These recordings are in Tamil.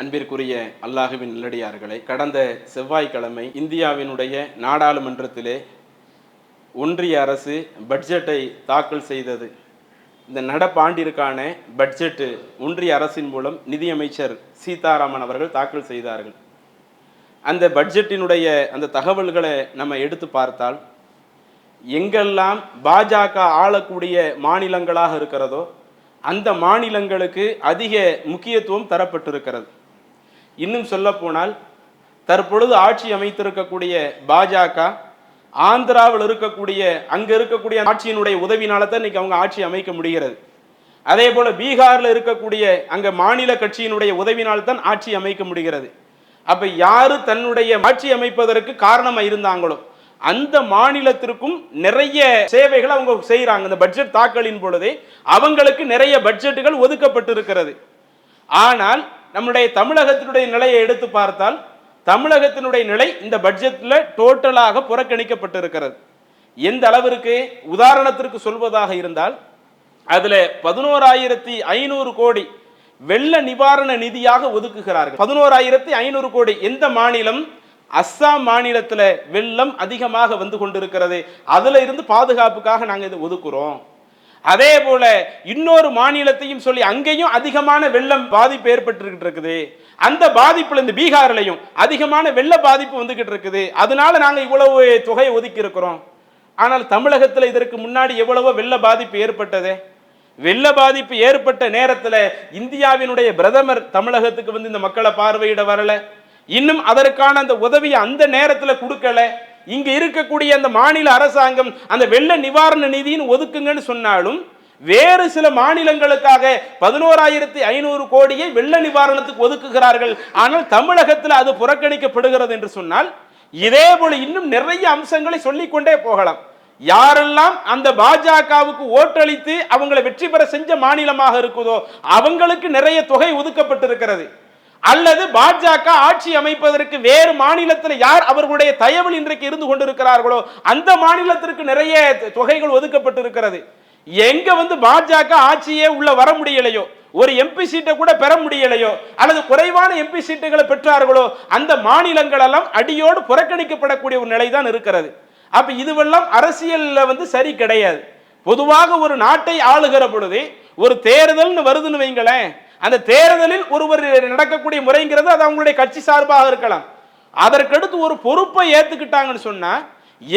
அன்பிற்குரிய அல்லாஹுவின் நல்லடியார்களே கடந்த செவ்வாய்க்கிழமை இந்தியாவினுடைய நாடாளுமன்றத்திலே ஒன்றிய அரசு பட்ஜெட்டை தாக்கல் செய்தது. இந்த நடப்பாண்டிற்கான பட்ஜெட்டு ஒன்றிய அரசின் மூலம் நிதியமைச்சர் சீதாராமன் அவர்கள் தாக்கல் செய்தார்கள். அந்த பட்ஜெட்டினுடைய அந்த தகவல்களை நம்ம எடுத்து பார்த்தால் எங்கெல்லாம் பாஜக ஆளக்கூடிய மாநிலங்களாக இருக்கிறதோ அந்த மாநிலங்களுக்கு அதிக முக்கியத்துவம் தரப்பட்டிருக்கிறது. இன்னும் சொல்லப்போனால் தற்பொழுது ஆட்சி அமைத்திருக்கக்கூடிய பாஜக ஆந்திராவில் இருக்கக்கூடிய அங்கே இருக்கக்கூடிய ஆட்சியினுடைய உதவினால தான் இன்னைக்கு அவங்க ஆட்சி அமைக்க முடிகிறது. அதே போல பீகாரில் இருக்கக்கூடிய அங்க மாநில கட்சியினுடைய உதவினால் தான் ஆட்சி அமைக்க முடிகிறது. அப்ப யாரு தன்னுடைய ஆட்சி அமைப்பதற்கு காரணமாக இருந்தாங்களோ அந்த மாநிலத்திற்கும் நிறைய சேவைகள் அவங்க செய்கிறாங்க இந்த பட்ஜெட் தாக்கலின் பொழுதே அவங்களுக்கு நிறைய பட்ஜெட்டுகள் ஒதுக்கப்பட்டிருக்கிறது. ஆனால் நம்முடைய தமிழகத்தினுடைய நிலையை எடுத்து பார்த்தால் தமிழகத்தினுடைய நிலை இந்த பட்ஜெட்டில் டோட்டலாக புறக்கணிக்கப்பட்டிருக்கிறது. எந்த அளவிற்கு? உதாரணத்திற்கு சொல்வதாக இருந்தால் அதில் பதினோராயிரத்தி ஐநூறு கோடி வெள்ள நிவாரண நிதியாக ஒதுக்குகிறார்கள். பதினோராயிரத்தி ஐநூறு கோடி எந்த மாநிலம்? அஸ்ஸாம் மாநிலத்தில் வெள்ளம் அதிகமாக வந்து கொண்டிருக்கிறது. அதில் இருந்து பாதுகாப்புக்காக நாங்கள் இதை ஒதுக்குறோம். அதே போல இன்னொரு மாநிலத்தையும் சொல்லி அங்கேயும் அதிகமான வெள்ளம் பாதிப்பு ஏற்பட்டு இருக்குது. அந்த பாதிப்புல இந்த பீகார்லையும் அதிகமான வெள்ள பாதிப்பு வந்துகிட்டு இருக்குது. அதனால நாங்க இவ்வளவு தொகையை ஒதுக்கி இருக்கிறோம் ஆனால் தமிழகத்தில் இதற்கு முன்னாடி எவ்வளவோ வெள்ள பாதிப்பு ஏற்பட்டதே. வெள்ள பாதிப்பு ஏற்பட்ட நேரத்தில் இந்தியாவினுடைய பிரதமர் தமிழகத்துக்கு வந்து இந்த மக்களை பார்வையிட வரல. இன்னும் அதற்கான அந்த உதவியை அந்த நேரத்தில் கொடுக்கல. இங்கே இருக்கக்கூடிய அந்த மாநில அரசாங்கம் அந்த வெள்ள நிவாரண நிதின்னு ஒதுக்குங்கன்னு சொன்னாலும் வேறு சில மாநிலங்களுக்காக பதினோராயிரத்தி ஐநூறு கோடியை வெள்ள நிவாரணத்துக்கு ஒதுக்குகிறார்கள். ஆனால் தமிழகத்தில் அது புறக்கணிக்கப்படுகிறது என்று சொன்னால் இதே போல இன்னும் நிறைய அம்சங்களை சொல்லிக்கொண்டே போகலாம். யாரெல்லாம் அந்த பாஜகவுக்கு ஓட்டளித்து அவங்களை வெற்றி பெற செஞ்ச மாநிலமாக இருக்குதோ அவங்களுக்கு நிறைய தொகை ஒதுக்கப்பட்டிருக்கிறது. அல்லது பாஜக ஆட்சி அமைப்பதற்கு வேறு மாநிலத்தில் யார் அவர்களுடைய தயவில் இன்றைக்கு இருந்து கொண்டிருக்கிறார்களோ அந்த மாநிலத்திற்கு நிறைய தொகைகள் ஒதுக்கப்பட்டிருக்கிறது. எங்க வந்து பாஜக ஆட்சியே உள்ள வர முடியலையோ ஒரு எம்பி சீட்டை கூட பெற முடியலையோ அல்லது குறைவான எம்பி சீட்டுகளை பெற்றார்களோ அந்த மாநிலங்கள் எல்லாம் அடியோடு புறக்கணிக்கப்படக்கூடிய ஒரு நிலை தான் இருக்கிறது. அப்ப இதுவெல்லாம் அரசியல்ல வந்து சரி கிடையாது. பொதுவாக ஒரு நாட்டை ஆளுகிற பொழுது ஒரு தேர்தல்னு வருதுன்னு வைங்களேன் அந்த தேர்தலில் ஒருவர் நடக்கக்கூடிய முறைங்கிறது அது அவங்களுடைய கட்சி சார்பாக இருக்கலாம். அதற்கடுத்து ஒரு பொறுப்பை ஏத்துக்கிட்டாங்கன்னு சொன்னா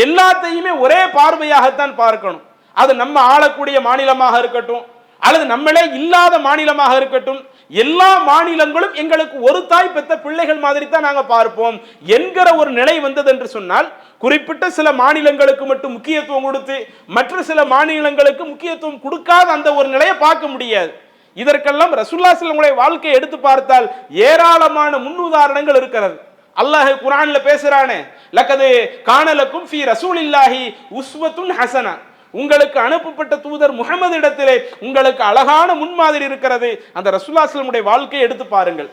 எல்லாத்தையுமே ஒரே பார்வையாகத்தான் பார்க்கணும். அது நம்ம ஆளக்கூடிய மாநிலமாக இருக்கட்டும் அல்லது நம்மளே இல்லாத மாநிலமாக இருக்கட்டும் எல்லா மாநிலங்களும் எங்களுக்கு ஒரு தாய் பெத்த பிள்ளைகள் மாதிரி தான் நாங்கள் பார்ப்போம் என்கிற ஒரு நிலை வந்தது என்று சொன்னால் குறிப்பிட்ட சில மாநிலங்களுக்கு மட்டும் முக்கியத்துவம் கொடுத்து மற்ற சில மாநிலங்களுக்கு முக்கியத்துவம் கொடுக்காத அந்த ஒரு நிலையை பார்க்க முடியாது. இதற்கெல்லாம் ரசுல்லா சிலமுடைய வாழ்க்கையை எடுத்து பார்த்தால் ஏராளமான முன்னுதாரணங்கள் இருக்கிறது. அல்லாஹ் குரான்ல பேசுறானே லக்கது காணலக்கும் ஃபி ரசூலில்லாஹி உஸ்வத்துன் ஹசனா. உங்களுக்கு அனுப்பப்பட்ட தூதர் முகமது இடத்திலே உங்களுக்கு அழகான முன்மாதிரி இருக்கிறது. அந்த ரசூல்லாஸ்லமுடைய வாழ்க்கையை எடுத்து பாருங்கள்.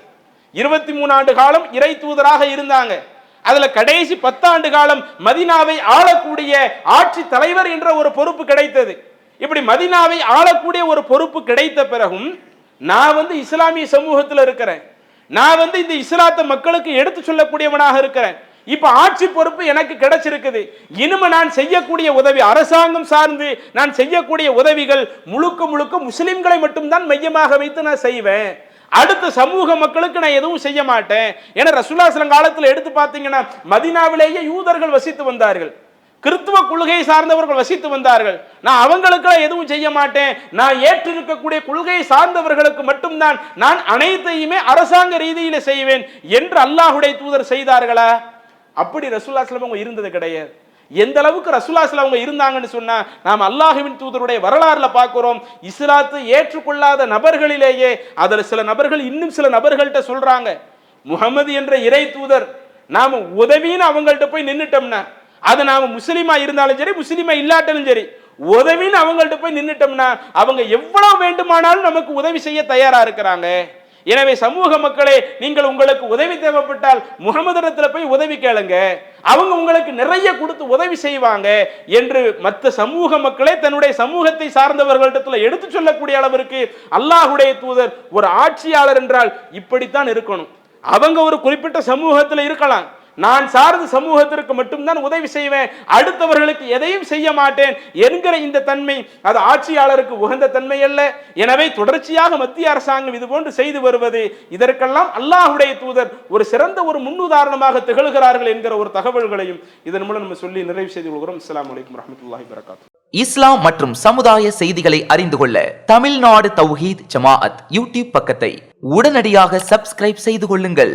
இருபத்தி மூணு ஆண்டு காலம் இறை தூதராக இருந்தாங்க. அதுல கடைசி பத்தாண்டு காலம் மதினாவை ஆளக்கூடிய ஆட்சி தலைவர் என்ற ஒரு பொறுப்பு கிடைத்தது. இப்படி மதினாவை ஆளக்கூடிய ஒரு பொறுப்பு கிடைத்த பிறகும் நான் வந்து இஸ்லாமிய சமூகத்தில் இருக்கிறேன். நான் வந்து இந்த இஸ்லாத்த மக்களுக்கு எடுத்து சொல்லக்கூடியவனாக இருக்கிறேன். இப்ப ஆட்சி பொறுப்பு எனக்கு கிடைச்சிருக்குது. இனிமே நான் செய்யக்கூடிய உதவி அரசாங்கம் சார்ந்து நான் செய்யக்கூடிய உதவிகள் முழுக்க முழுக்க முஸ்லிம்களை மட்டும்தான் மையமாக வைத்து நான் செய்வேன். அடுத்த சமூக மக்களுக்கு நான் எதுவும் செய்ய மாட்டேன். ஏன்னா ரசுல்லாசலம் காலத்தில் எடுத்து பார்த்தீங்கன்னா மதினாவிலேயே யூதர்கள் வசித்து வந்தார்கள். கிறித்துவ கொள்கையை சார்ந்தவர்கள் வசித்து வந்தார்கள். நான் அவங்களுக்கெல்லாம் எதுவும் செய்ய மாட்டேன். நான் ஏற்றிருக்கக்கூடிய கொள்கை சார்ந்தவர்களுக்கு மட்டும்தான் நான் அனைத்தையுமே அரசாங்க ரீதியில செய்வேன் என்று அல்லாஹுடைய தூதர் செய்தார்களா? அப்படி ரசூல்லாஸ்லம் அவங்க இருந்தது கிடையாது. எந்த அளவுக்கு ரசூலாஸ்ல அவங்க இருந்தாங்கன்னு சொன்னா நாம் அல்லாஹுவின் தூதருடைய வரலாறுல பார்க்கிறோம். இஸ்லாத்தை ஏற்றுக்கொள்ளாத நபர்களிலேயே அதில் சில நபர்கள் இன்னும் சில நபர்கள்ட்ட சொல்றாங்க. முகமது என்ற இறை தூதர் நாம் உதவின்னு அவங்கள்ட்ட போய் நின்றுட்டோம்னா அது நாம் முஸ்லீமா இருந்தாலும் சரி முஸ்லீமா இல்லாட்டாலும் சரி உதவின்னு அவங்கள்ட்ட போய் நின்றுட்டோம்னா அவங்க எவ்வளவு வேண்டுமானாலும் நமக்கு உதவி செய்ய தயாரா இருக்கிறாங்க. எனவே சமூக மக்களே நீங்கள் உங்களுக்கு உதவி தேவைப்பட்டால் முகமது போய் உதவி கேளுங்க. அவங்க உங்களுக்கு நிறைய கொடுத்து உதவி செய்வாங்க என்று மற்ற சமூக மக்களே தன்னுடைய சமூகத்தை சார்ந்தவர்களிடத்தில் எடுத்து சொல்லக்கூடிய அளவிற்கு அல்லாஹுடைய தூதர் ஒரு ஆட்சியாளர் என்றால் இப்படித்தான் இருக்கணும். அவங்க ஒரு குறிப்பிட்ட சமூகத்தில் இருக்கலாம். நான் சார்ந்த சமூகத்திற்கு மட்டும்தான் உதவி செய்வேன். அடுத்தவர்களுக்கு எதையும் செய்ய மாட்டேன் என்கிற இந்த தன்மை அது ஆட்சியாளருக்கு உகந்த தன்மை அல்ல. எனவே தொடர்ச்சியாக மத்திய அரசாங்கம் இது போன்று செய்து வருவது இதற்கெல்லாம் அல்லாஹுடைய தூதர் ஒரு சிறந்த ஒரு முன்னுதாரணமாக திகழ்கிறார்கள் என்கிற ஒரு தகவல்களையும் இதன் மூலம் நம்ம சொல்லி நிறைவு செய்து கொள்கிறோம். அஸ்லாம் வலைக்கம் வரமத்துல்லாஹி வரகாத்து இஸ்லாம் மற்றும் சமுதாய செய்திகளை அறிந்து கொள்ள தமிழ்நாடு தௌஹீத் ஜமாஅத் யூடியூப் பக்கத்தை உடனடியாக சப்ஸ்கிரைப் செய்து கொள்ளுங்கள்.